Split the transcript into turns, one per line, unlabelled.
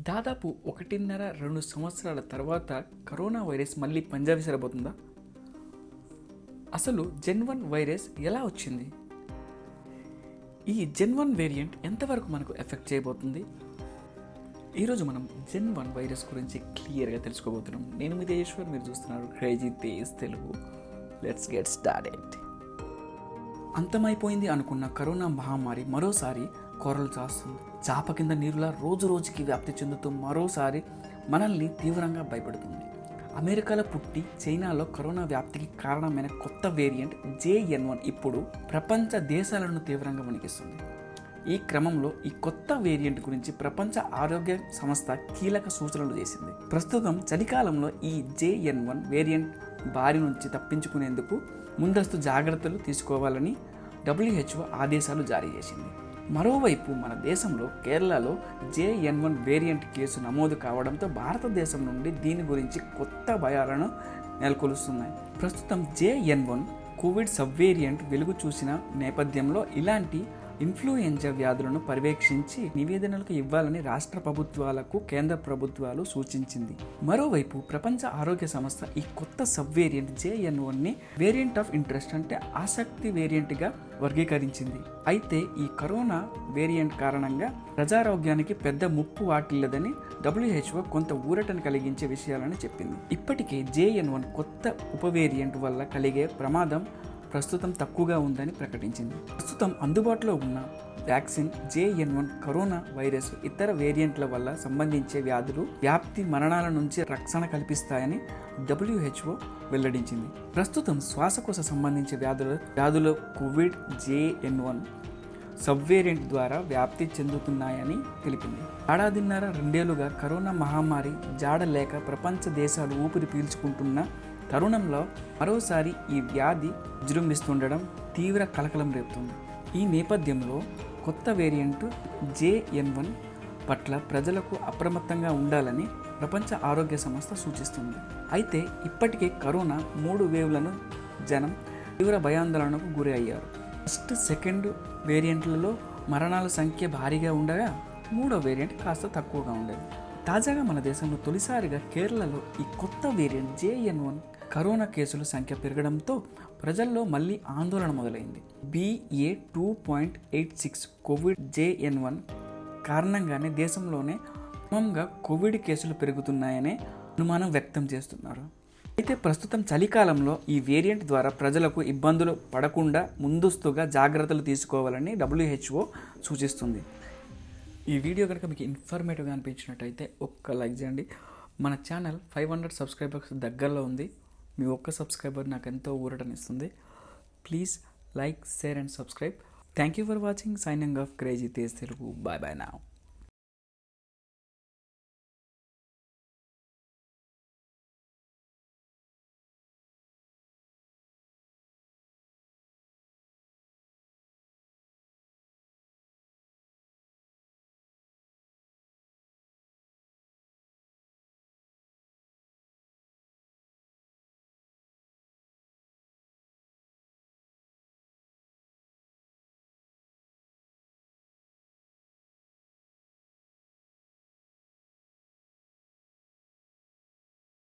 దాదాపు ఒకటిన్నర రెండు సంవత్సరాల తర్వాత కరోనా వైరస్ మళ్ళీ పంజా విసరబోతుందా అసలు జెన్ వన్ వైరస్ ఎలా వచ్చింది? ఈ జెన్ వన్ వేరియంట్ ఎంతవరకు మనకు ఎఫెక్ట్ చేయబోతుంది? ఈరోజు మనం జెన్ వన్ వైరస్ గురించి క్లియర్గా తెలుసుకోబోతున్నాం. నేను మీ తేజేశ్వర్ మీరు చూస్తున్నారు crazy Tej Telugu. Let's get started అంతమైపోయింది అనుకున్న కరోనా మహమ్మారి మరోసారి కోరలు చాస్తుంది. చాప కింద నీరులా రోజు రోజుకి వ్యాప్తి చెందుతూ మరోసారి మనల్ని తీవ్రంగా భయపెడుతుంది. అమెరికాలో పుట్టి చైనాలో కరోనా వ్యాప్తికి కారణమైన కొత్త వేరియంట్ జేఎన్ వన్ ఇప్పుడు ప్రపంచ దేశాలను తీవ్రంగా వణికిస్తుంది. ఈ క్రమంలో ఈ కొత్త వేరియంట్ గురించి ప్రపంచ ఆరోగ్య సంస్థ కీలక సూచనలు చేసింది. ప్రస్తుతం చలికాలంలో ఈ జేఎన్ వన్ వేరియంట్ బారి నుంచి తప్పించుకునేందుకు ముందస్తు జాగ్రత్తలు తీసుకోవాలని డబ్ల్యూహెచ్ఓ ఆదేశాలు జారీ చేసింది. మరోవైపు మన దేశంలో కేరళలో జేఎన్ వన్ వేరియంట్ కేసు నమోదు కావడంతో భారతదేశం నుండి దీని గురించి కొత్త భయాలను నెలకొలుస్తున్నాయి. ప్రస్తుతం JN one COVID sub variant వెలుగు చూసిన నేపథ్యంలో ఇలాంటి ఇన్ఫ్లుయెంజా వ్యాధులను పర్యవేక్షించి నివేదనలకు ఇవ్వాలని రాష్ట్ర ప్రభుత్వాలకు కేంద్ర ప్రభుత్వాలు సూచించింది. మరోవైపు ప్రపంచ ఆరోగ్య సంస్థ ఈ కొత్త sub variant JN variant of interest అంటే ఆసక్తి వేరియంట్గా వర్గీకరించింది. అయితే ఈ కరోనా వేరియంట్ కారణంగా ప్రజారోగ్యానికి పెద్ద ముప్పు వాటిల్లదని డబ్ల్యూహెచ్ఓ కొంత ఊరటను కలిగించే విషయాలని చెప్పింది. ఇప్పటికే జేఎన్ వన్ కొత్త ఉప వేరియంట్ వల్ల కలిగే ప్రమాదం ప్రస్తుతం తక్కువగా ఉందని ప్రకటించింది. ప్రస్తుతం అందుబాటులో ఉన్న vaccine JN one corona virus ఇతర వేరియంట్ల వల్ల సంబంధించే వ్యాధులు వ్యాప్తి మరణాల నుంచి రక్షణ కల్పిస్తాయని డబ్ల్యూహెచ్ఓ వెల్లడించింది. ప్రస్తుతం శ్వాసకోశ సంబంధించే వ్యాధుల వ్యాధులు COVID JN one sub variant ద్వారా వ్యాప్తి చెందుతున్నాయని తెలిపింది. ఏడాదిన్నర రెండేళ్ళుగా కరోనా మహమ్మారి జాడ లేక ప్రపంచ దేశాలు ఊపిరి పీల్చుకుంటున్న తరుణంలో మరోసారి ఈ వ్యాధి విజృంభిస్తుండడం తీవ్ర కలకలం రేపుతుంది. ఈ నేపథ్యంలో కొత్త వేరియంట్ జేఎన్ వన్ పట్ల ప్రజలకు అప్రమత్తంగా ఉండాలని ప్రపంచ ఆరోగ్య సంస్థ సూచిస్తుంది. అయితే ఇప్పటికే కరోనా మూడు వేవ్లను జనం తీవ్ర భయాందోళనకు గురి అయ్యారు. ఫస్ట్ సెకండ్ వేరియంట్లలో మరణాల సంఖ్య భారీగా ఉండగా మూడో వేరియంట్ కాస్త తక్కువగా ఉండేది. తాజాగా మన దేశంలో తొలిసారిగా కేరళలో ఈ కొత్త వేరియంట్ జేఎన్ వన్ కరోనా కేసుల సంఖ్య పెరగడంతో ప్రజల్లో మళ్ళీ ఆందోళన మొదలైంది. BA two point eight six COVID JN one కారణంగానే దేశంలోనే క్రమంగా కోవిడ్ కేసులు పెరుగుతున్నాయనే అనుమానం వ్యక్తం చేస్తున్నారు. అయితే ప్రస్తుతం చలికాలంలో ఈ వేరియంట్ ద్వారా ప్రజలకు ఇబ్బందులు పడకుండా ముందస్తుగా జాగ్రత్తలు తీసుకోవాలని డబ్ల్యూహెచ్ఓ సూచిస్తుంది. ఈ వీడియో కనుక మీకు ఇన్ఫర్మేటివ్గా అనిపించినట్టయితే ఒక్క లైక్ చేయండి. మన ఛానల్ ఫైవ్ హండ్రెడ్ సబ్స్క్రైబర్స్ దగ్గరలో ఉంది. మీ ఒక్క సబ్స్క్రైబర్ నాకు ఎంతో ఊరటనిస్తుంది. Please like share and subscribe thank you for watching signing off crazy Tej Telugu bye bye నా